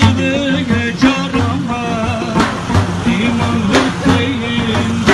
Gider geçer ama İmanlık değil